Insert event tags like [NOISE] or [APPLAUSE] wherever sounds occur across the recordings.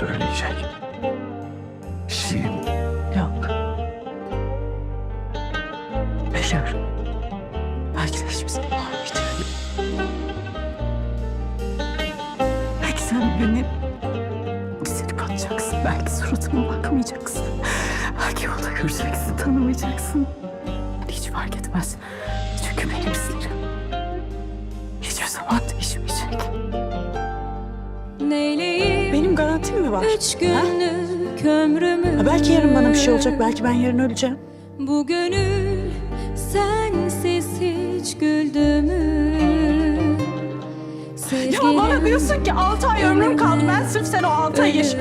söyleyecek. Şiir Yok. Biliyorum. Belki de hiçbir zaman olmayacak. Belki sen beni silip atacaksın. Belki suratıma bakmayacaksın. Belki yolda göreceksin, tanımayacaksın. Hiç fark etmez. Çünkü benim sinirim hiçbir zaman değişmeyecek. Neyleyim Benim garantim mi var? üç günlük ömrümü Ha, belki yarın bana bir şey olacak. Belki ben yarın öleceğim. Bu gönül sensiz hiç güldü mü? Ya bana diyorsun ki 6 ay ömrüm kaldı. Ben sırf sen o 6 ay yaşa...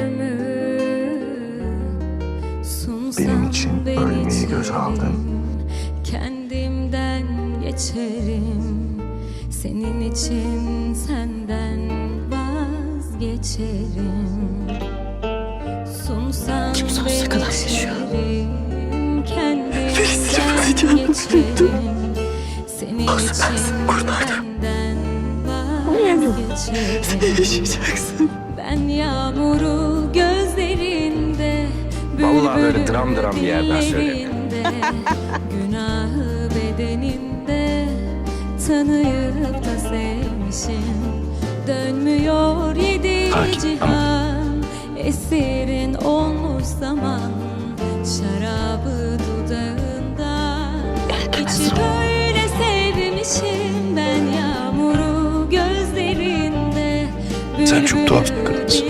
Benim için ölmeyi göze aldın. Kendimden geçerim Senin için senden vazgeçerim sonsuza kadar yaşıyor? yapacağını geçerim Senin Olsun, ben için seni kurtardım. benden Sen yaşayacaksın. ben yağmuru gözlerinde Vallahi böyle dram dram bir yerden söyle. dillerinde, [LAUGHS] Günahı bedeninde Tanıyıp da sevmişim Dönmüyor yedi cihan Esirin olmuş zaman Şarabı dudağında İçi böyle sevmişim ben yağmuru gözlerinde. Sen çok tuhaf bir kadınsın.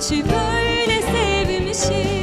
hiç böyle sevmişim.